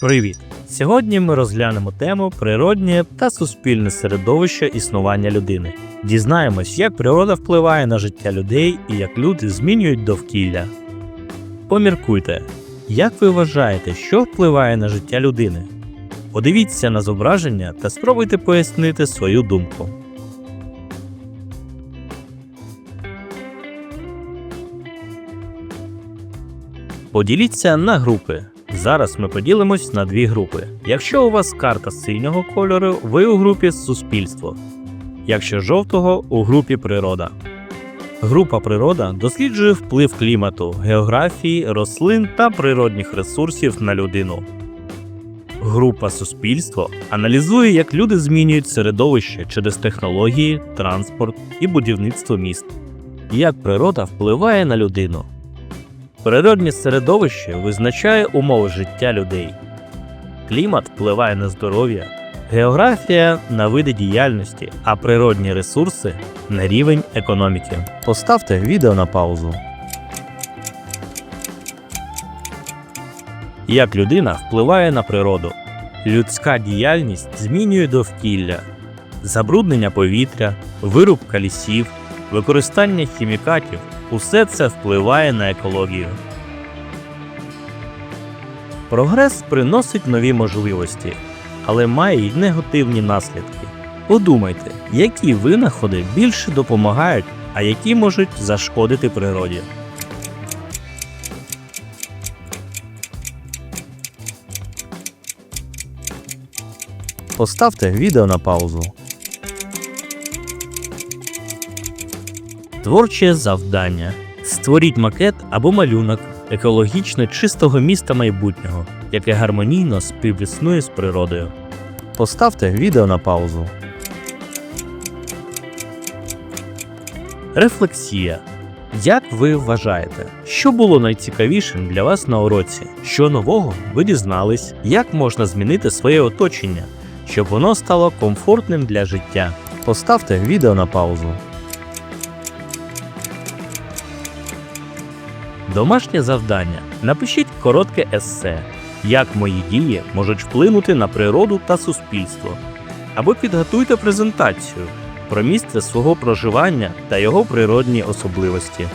Привіт! Сьогодні ми розглянемо тему природнє та суспільне середовище існування людини. Дізнаємось, як природа впливає на життя людей і як люди змінюють довкілля. Поміркуйте, як ви вважаєте, що впливає на життя людини? Подивіться на зображення та спробуйте пояснити свою думку. Поділіться на групи. Зараз ми поділимось на дві групи. Якщо у вас карта синього кольору, ви у групі суспільство. Якщо жовтого у групі природа. Група природа досліджує вплив клімату, географії, рослин та природних ресурсів на людину. Група суспільство аналізує, як люди змінюють середовище через технології, транспорт і будівництво міст. Як природа впливає на людину. Природне середовище визначає умови життя людей. Клімат впливає на здоров'я, географія на види діяльності, а природні ресурси на рівень економіки. Поставте відео на паузу. Як людина впливає на природу? Людська діяльність змінює довкілля, забруднення повітря, вирубка лісів, використання хімікатів усе це впливає на екологію. Прогрес приносить нові можливості, але має й негативні наслідки. Подумайте, які винаходи більше допомагають, а які можуть зашкодити природі. Поставте відео на паузу. Творче завдання. Створіть макет або малюнок екологічно чистого міста майбутнього, яке гармонійно співіснує з природою. Поставте відео на паузу. Рефлексія. Як ви вважаєте, що було найцікавішим для вас на уроці? Що нового ви дізнались? Як можна змінити своє оточення, щоб воно стало комфортним для життя? Поставте відео на паузу. Домашнє завдання. Напишіть коротке есе, як мої дії можуть вплинути на природу та суспільство. Або підготуйте презентацію про місце свого проживання та його природні особливості.